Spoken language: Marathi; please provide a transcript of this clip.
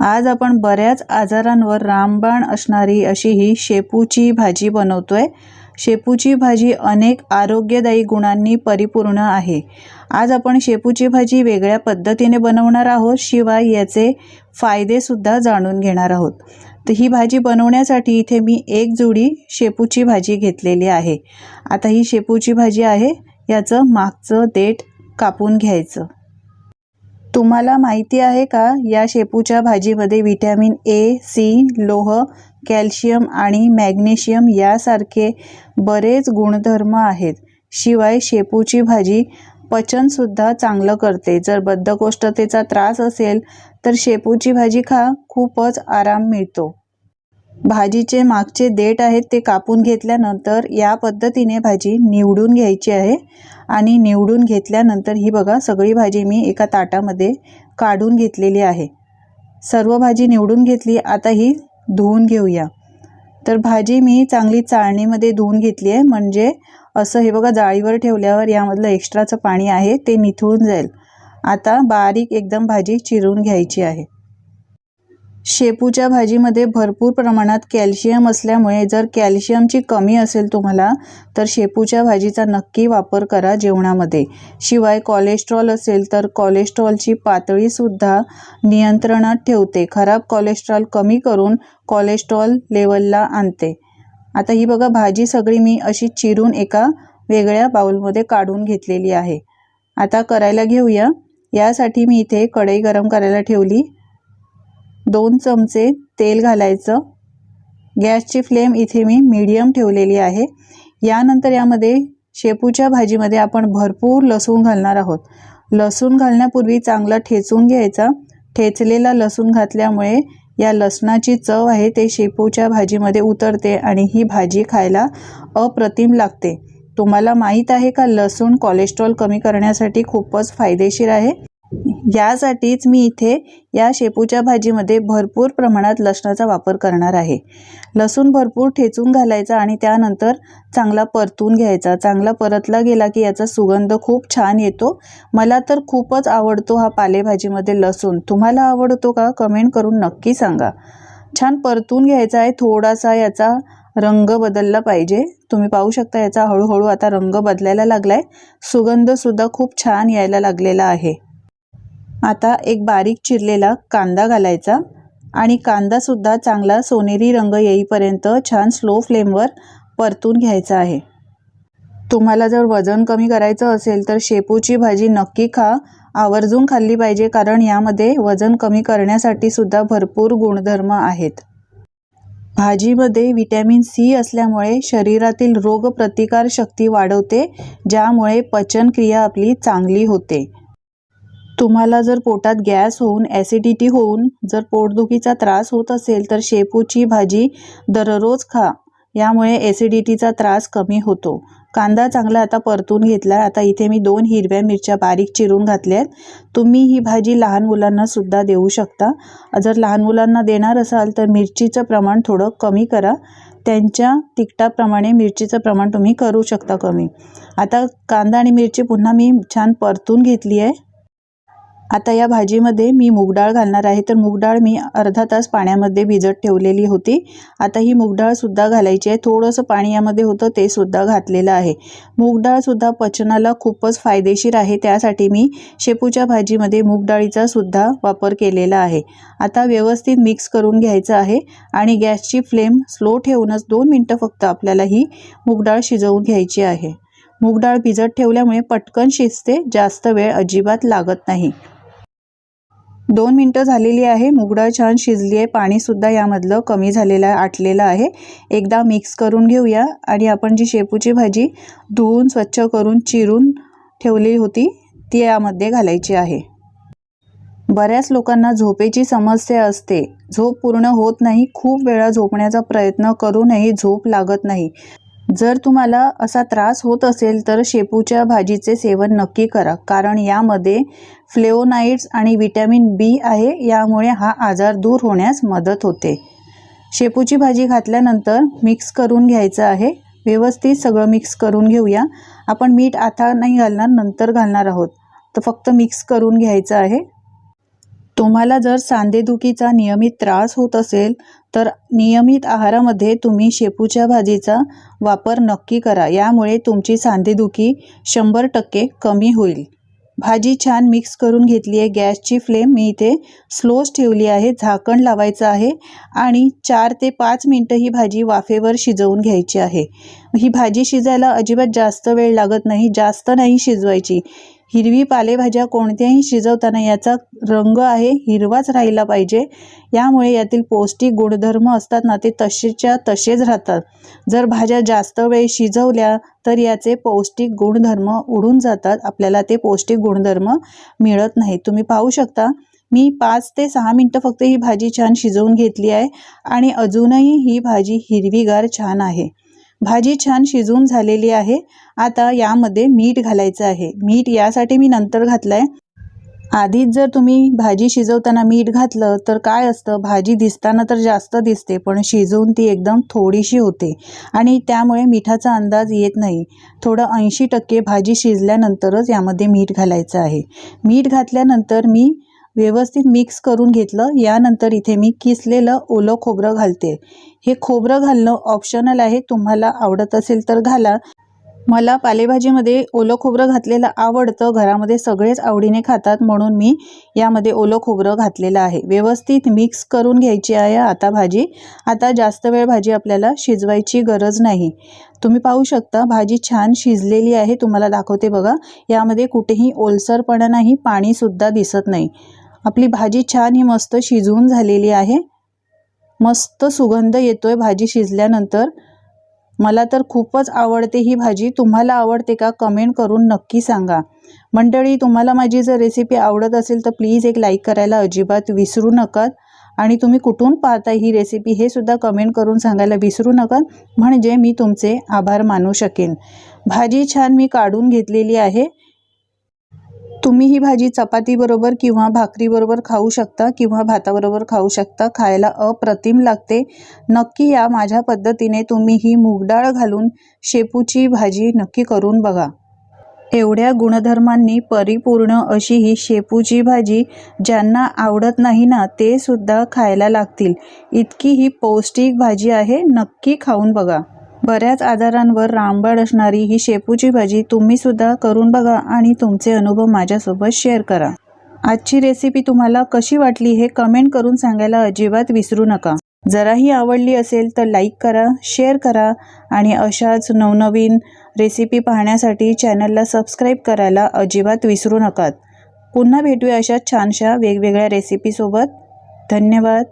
आज आपण बऱ्याच आजारांवर रामबाण असणारी अशी ही शेपूची भाजी बनवतोय. शेपूची भाजी अनेक आरोग्यदायी गुणांनी परिपूर्ण आहे. आज आपण शेपूची भाजी वेगळ्या पद्धतीने बनवणार आहोत शिवाय याचे फायदेसुद्धा जाणून घेणार आहोत. तर ही भाजी बनवण्यासाठी इथे मी एक जुडी शेपूची भाजी घेतलेली आहे. आता ही शेपूची भाजी आहे याचं मागचं देठ कापून घ्यायचं. तुम्हाला माहिती आहे का? या शेपूच्या भाजीमध्ये व्हिटॅमिन ए सी लोह कॅल्शियम आणि मॅग्नेशियम यासारखे बरेच गुणधर्म आहेत. शिवाय शेपूची भाजी पचनसुद्धा चांगलं करते. जर बद्धकोष्ठतेचा त्रास असेल तर शेपूची भाजी खा. खूपच आराम मिळतो. भाजीचे मागचे देठ आहेत ते कापून घेतल्यानंतर या पद्धतीने भाजी निवडून घ्यायची आहे. आणि निवडून घेतल्यानंतर ही बघा सगळी भाजी मी एका ताटामध्ये काढून घेतलेली आहे. सर्व भाजी निवडून घेतली आता ही धुवून घेऊया. तर भाजी मी चांगली चाळणीमध्ये धुवून घेतली आहे म्हणजे असं हे बघा जाळीवर ठेवल्यावर यामधलं एक्स्ट्राचं पाणी आहे ते निथळून जाईल. आता बारीक एकदम भाजी चिरून घ्यायची आहे. शेपूच्या भाजीमध्ये भरपूर प्रमाणात कॅल्शियम असल्यामुळे जर कॅल्शियमची कमी असेल तुम्हाला तर शेपूच्या भाजीचा नक्की वापर करा जेवणामध्ये. शिवाय कोलेस्ट्रॉल असेल तर कोलेस्ट्रॉलची पातळीसुद्धा नियंत्रणात ठेवते. खराब कोलेस्ट्रॉल कमी करून कोलेस्ट्रॉल लेवलला आणते. आता ही बघा भाजी सगळी मी अशी चिरून एका वेगळ्या बाऊलमध्ये काढून घेतलेली आहे. आता करायला घेऊया. यासाठी मी इथे कढई गरम करायला ठेवली. दोन चमचे तेल घालायचं. गॅसची फ्लेम इथे मी मीडियम ठेवलेली आहे. यानंतर यामध्ये शेपूच्या भाजीमध्ये आपण भरपूर लसूण घालणार आहोत. लसूण घालण्यापूर्वी चांगला ठेचून घ्यायचा. ठेचलेला लसूण घातल्यामुळे या लसणाची चव आहे ते शेपूच्या भाजीमध्ये उतरते आणि ही भाजी खायला अप्रतिम लागते. तुम्हाला माहीत आहे का लसूण कोलेस्ट्रॉल कमी करण्यासाठी खूपच फायदेशीर आहे? यासाठीच मी इथे या शेपूच्या भाजीमध्ये भरपूर प्रमाणात लसणाचा वापर करणार आहे. लसूण भरपूर ठेचून घालायचा आणि त्यानंतर चांगला परतून घ्यायचा. चांगला परतला गेला की याचा सुगंध खूप छान येतो. मला तर खूपच आवडतो हा पालेभाजीमध्ये लसूण. तुम्हाला आवडतो का? कमेंट करून नक्की सांगा. छान परतून घ्यायचा आहे. थोडासा याचा रंग बदलला पाहिजे. तुम्ही पाहू शकता याचा हळूहळू आता रंग बदलायला लागला आहे सुगंधसुद्धा खूप छान यायला लागलेला आहे. आता एक बारीक चिरलेला कांदा घालायचा आणि कांदासुद्धा चांगला सोनेरी रंग येईपर्यंत छान स्लो फ्लेमवर परतून घ्यायचा आहे. तुम्हाला जर वजन कमी करायचं असेल तर शेपूची भाजी नक्की खा. आवर्जून खाल्ली पाहिजे कारण यामध्ये वजन कमी करण्यासाठी सुद्धा भरपूर गुणधर्म आहेत. भाजीमध्ये विटॅमिन सी असल्यामुळे शरीरातील रोगप्रतिकारशक्ती वाढवते ज्यामुळे पचनक्रिया आपली चांगली होते. तुम्हाला जर पोटात गॅस होऊन ॲसिडिटी होऊन जर पोटदुखीचा त्रास होत असेल तर शेपूची भाजी दररोज खा. यामुळे ॲसिडिटीचा त्रास कमी होतो. कांदा चांगला आता परतून घेतला आता इथे मी दोन हिरव्या मिरच्या बारीक चिरून घातल्या आहेत तुम्ही ही भाजी लहान मुलांनासुद्धा देऊ शकता. जर लहान मुलांना देणार असाल तर मिरचीचं प्रमाण थोडं कमी करा. त्यांच्या तिखटाप्रमाणे मिरचीचं प्रमाण तुम्ही करू शकता कमी. आता कांदा आणि मिरची पुन्हा मी छान परतून घेतली आहे आता या भाजीमध्ये मी मूगडाळ घालणार आहे. तर मूगडाळ मी अर्धा तास पाण्यामध्ये भिजत ठेवलेली होती. आता ही मूगडाळसुद्धा घालायची आहे. थोडंसं पाणी यामध्ये होतं ते सुद्धा घातलेलं आहे. मूगडाळसुद्धा पचनाला खूपच फायदेशीर आहे. त्यासाठी मी शेपूच्या भाजीमध्ये मूगडाळीचा सुद्धा वापर केलेला आहे. आता व्यवस्थित मिक्स करून घ्यायचं आहे आणि गॅसची फ्लेम स्लो ठेवूनच दोन मिनटं फक्त आपल्याला ही मूगडाळ शिजवून घ्यायची आहे. मूगडाळ भिजत ठेवल्यामुळे पटकन शिजते. जास्त वेळ अजिबात लागत नाही. दोन मिनटं झालेली आहे. मुगडाळ छान शिजली आहे पाणीसुद्धा यामधलं कमी झालेलं आहे आटलेलं आहे. एकदा मिक्स करून घेऊया. आणि आपण जी शेपूची भाजी धुवून स्वच्छ करून चिरून ठेवली होती ती यामध्ये घालायची आहे. बऱ्याच लोकांना झोपेची समस्या असते. झोप पूर्ण होत नाही. खूप वेळा झोपण्याचा प्रयत्न करूनही झोप लागत नाही. जर तुम्हाला असा त्रास होत असेल तर शेपूच्या भाजीचे सेवन नक्की करा कारण यामध्ये फ्लेओनाइड्स आणि विटॅमिन बी आहे यामुळे हा आजार दूर होण्यास मदत होते. शेपूची भाजी घातल्यानंतर मिक्स करून घ्यायचं आहे. व्यवस्थित सगळं मिक्स करून घेऊया. आपण मीठ आता नाही घालणार नंतर घालणार आहोत. तर फक्त मिक्स करून घ्यायचं आहे. तुम्हाला जर सांधेदुखीचा नियमित त्रास होत असेल तर नियमित आहारामध्ये तुम्ही शेपूच्या भाजीचा वापर नक्की करा. यामुळे तुमची सांधेदुखी शंभर टक्के कमी होईल. भाजी छान मिक्स करून घेतली आहे. गॅसची फ्लेम मी इथे स्लोच ठेवली आहे. झाकण लावायचं आहे आणि चार ते पाच मिनटं ही भाजी वाफेवर शिजवून घ्यायची आहे. ही भाजी शिजायला अजिबात जास्त वेळ लागत नाही जास्त नाही शिजवायची. हिरवी पालेभाज्या कोणत्याही शिजवताना याचा रंग आहे हिरवाच राहिला पाहिजे. यामुळे यातील पौष्टिक गुणधर्म असतात ना ते तसेच्या तसेच राहतात. जर भाज्या जास्त वेळ शिजवल्या तर याचे पौष्टिक गुणधर्म उडून जातात. आपल्याला ते पौष्टिक गुणधर्म मिळत नाही तुम्ही पाहू शकता मी पाच ते सहा मिनटं फक्त ही भाजी छान शिजवून घेतली आहे आणि अजूनही ही भाजी हिरवीगार छान आहे. भाजी छान शिजून झालेली आहे. आता यामध्ये मीठ घालायचं आहे. मीठ यासाठी मी नंतर घातलं आहे आधीच जर तुम्ही भाजी शिजवताना मीठ घातलं तर काय असतं? भाजी दिसताना तर जास्त दिसते पण शिजवून ती एकदम थोडीशी होते. आणि त्यामुळे मिठाचा अंदाज येत नाही. थोडं ऐंशी टक्के भाजी शिजल्यानंतरच यामध्ये मीठ घालायचं आहे. मीठ घातल्यानंतर मी व्यवस्थित मिक्स करून घेतलं. यानंतर इथे मी किसलेलं ओलं खोबरं घालते. हे खोबरं घालणं ऑप्शनल आहे. तुम्हाला आवडत असेल तर घाला. मला पालेभाजीमध्ये ओलं खोबरं घातलेलं आवडतं. घरामध्ये सगळेच आवडीने खातात म्हणून मी यामध्ये ओलं खोबरं घातलेलं आहे. व्यवस्थित मिक्स करून घ्यायची आहे आता भाजी. आता जास्त वेळ भाजी आपल्याला शिजवायची गरज नाही. तुम्ही पाहू शकता भाजी छान शिजलेली आहे. तुम्हाला दाखवते बघा. यामध्ये कुठेही ओलसरपणा नाही. पाणीसुद्धा दिसत नाही. आपली भाजी छान ही मस्त शिजवून झालेली आहे. मस्त सुगंध येतोय भाजी शिजल्यानंतर. मला तर खूपच आवडते ही भाजी. तुम्हाला आवडते का कमेंट करून नक्की सांगा. मंडळी तुम्हाला माझी जर रेसिपी आवडत असेल तर प्लीज एक लाईक करायला अजिबात विसरू नका. आणि तुम्ही कुठून पाहता ही रेसिपी हे सुद्धा कमेंट करून सांगायला विसरू नका. म्हणजे मी तुमचे आभार मानू शकेन. भाजी छान मी काढून घेतलेली आहे. तुम्ही ही भाजी चपातीबरोबर किंवा भाकरीबरोबर खाऊ शकता किंवा भाताबरोबर खाऊ शकता. खायला अप्रतिम लागते. नक्की या माझ्या पद्धतीने तुम्ही ही मूगडाळ घालून शेपूची भाजी नक्की करून बघा. एवढ्या गुणधर्मांनी परिपूर्ण अशी ही शेपूची भाजी ज्यांना आवडत नाही ना ते सुद्धा खायला लागतील. इतकी ही पौष्टिक भाजी आहे नक्की खाऊन बघा. बऱ्याच आजारांवर रामबाण असणारी ही शेपूची भाजी तुम्ही सुद्धा करून बघा आणि तुमचे अनुभव माझ्यासोबत शेअर करा. आजची रेसिपी तुम्हाला कशी वाटली हे कमेंट करून सांगायला अजिबात विसरू नका. जराही आवडली असेल तर लाईक करा शेअर करा आणि अशाच नवनवीन रेसिपी पाहण्यासाठी चॅनलला सबस्क्राईब करायला अजिबात विसरू नका. पुन्हा भेटूया अशा छानशा वेगवेगळ्या रेसिपीसोबत धन्यवाद.